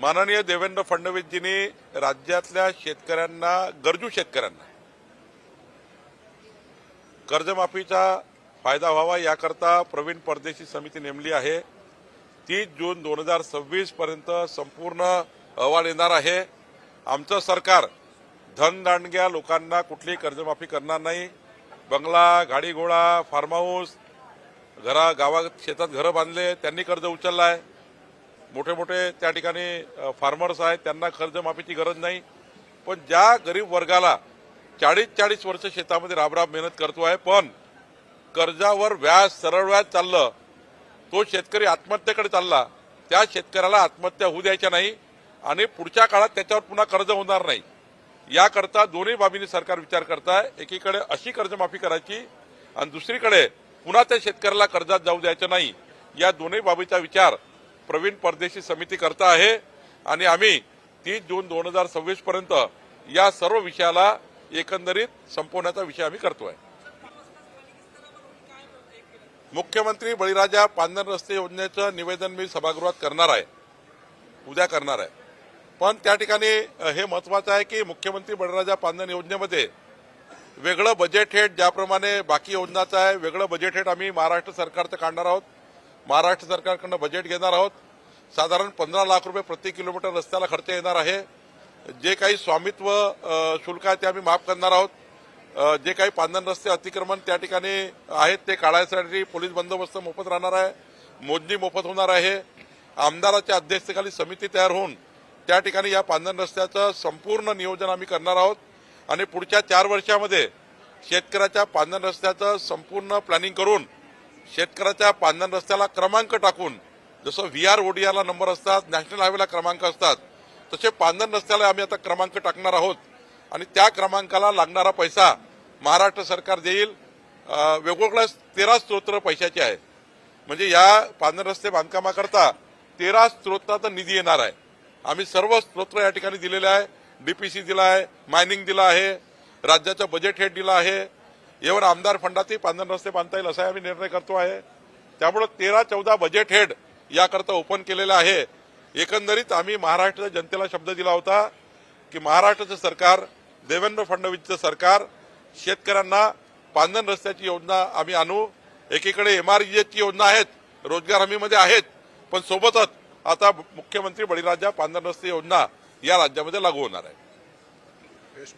माननीय देवेंद्र फडणवीसजींनी राज्यातल्या शेतकऱ्यांना गरजू शेतकऱ्यांना कर्जमाफीचा फायदा व्हावा याकरता प्रवीण परदेशी समिती नेमली आहे. तीस जून दोन हजार सव्वीस पर्यंत संपूर्ण अहवाल येणार आहे. आमचं सरकार धनदांडग्या लोकांना कुठलीही कर्जमाफी करणार नाही. बंगला गाडी घोडा फार्म हाऊस घरा गावात शेतात घरं बांधले त्यांनी कर्ज उचललं आहे. मोठे मोठे त्या ठिकाणी फार्मर्स आहेत त्यांना कर्जमाफीची गरज नाही. पण ज्या गरीब वर्गाला चाळीस चाळीस वर्ष शेतामध्ये राबराब मेहनत करतो आहे पण कर्जावर व्याज सरळ व्याज चाललं तो शेतकरी आत्महत्येकडे चालला त्या शेतकऱ्याला आत्महत्या होऊ द्यायच्या नाही आणि पुढच्या काळात त्याच्यावर पुन्हा कर्ज होणार नाही. याकरता दोन्ही बाबींनी सरकार विचार करताय. एकीकडे अशी कर्जमाफी करायची आणि दुसरीकडे पुन्हा त्या शेतकऱ्याला कर्जात जाऊ द्यायचं नाही. या दोन्ही बाबीचा विचार प्रवीण परदेशी समिती करता आहे. आणि आम्ही तीस जून दोन हजार सव्वीस पर्यंत या सर्व विषयाला एकंदरीत संपवण्याचा विषय आम्ही करतोय. मुख्यमंत्री बळीराजा पांधन रस्ते योजनेचं निवेदन मी सभागृहात करणार आहे. उद्या करणार आहे. पण त्या ठिकाणी हे महत्वाचं आहे की मुख्यमंत्री बळीराजा पांधन योजनेमध्ये वेगळं बजेट हेट ज्याप्रमाणे बाकी योजनाचं आहे वेगळं बजेट हेट आम्ही महाराष्ट्र सरकारचं काढणार आहोत. महाराष्ट्र सरकारकडनं बजेट घेणार आहोत. साधारण पंधरा लाख रुपये प्रति किलोमीटर रस्त्याला खर्च येणार आहे. जे काही स्वामित्व शुल्क आहे ते आम्ही माफ करणार आहोत. जे काही पांधन रस्ते अतिक्रमण त्या ठिकाणी आहेत ते काढायसाठी पोलीस बंदोबस्त मोफत राहणार आहे. मोजणी मोफत होणार आहे. आमदाराच्या अध्यक्षतेखाली समिती तयार होऊन त्या ठिकाणी या पांधन रस्त्याचं संपूर्ण नियोजन आम्ही करणार आहोत. आणि पुढच्या चार वर्षामध्ये शेतकऱ्याच्या पांधन रस्त्याचं संपूर्ण प्लॅनिंग करून शेतकऱ्याच्या पांधन रस्त्याला क्रमांक टाकून जसं व्ही आर ओडीआरला नंबर असतात नॅशनल हायवेला क्रमांक असतात तसे पांधन रस्त्याला आम्ही आता क्रमांक टाकणार आहोत. आणि त्या क्रमांकाला लागणारा पैसा महाराष्ट्र सरकार देईल. वेगवेगळ्या तेरा स्त्रोत्र पैशाचे आहे म्हणजे या पांधन रस्ते बांधकामाकरता तेरा स्त्रोताचा निधी येणार आहे. आम्ही सर्व स्त्रोत्र या ठिकाणी दिलेले आहे. डीपीसी दिला आहे मायनिंग दिला आहे राज्याचं बजेट हेड दिलं आहे यावर आमदार फंडातही पांधन रस्ते बांधता येईल असाही आम्ही निर्णय करतो आहे. त्यामुळे तेरा चौदा बजेट हेड याकरता ओपन केलेलं आहे. एकंदरीत आम्ही महाराष्ट्राच्या जनतेला शब्द दिला होता की महाराष्ट्राचं सरकार देवेंद्र फडणवीसचं सरकार शेतकऱ्यांना पांधन रस्त्याची योजना आम्ही आणू. एकीकडे एमआरजीएसची योजना आहेत रोजगार हमीमध्ये आहेत पण सोबतच आता मुख्यमंत्री बळीराजा पांधन रस्ते योजना या राज्यामध्ये लागू होणार आहे. बेस्ट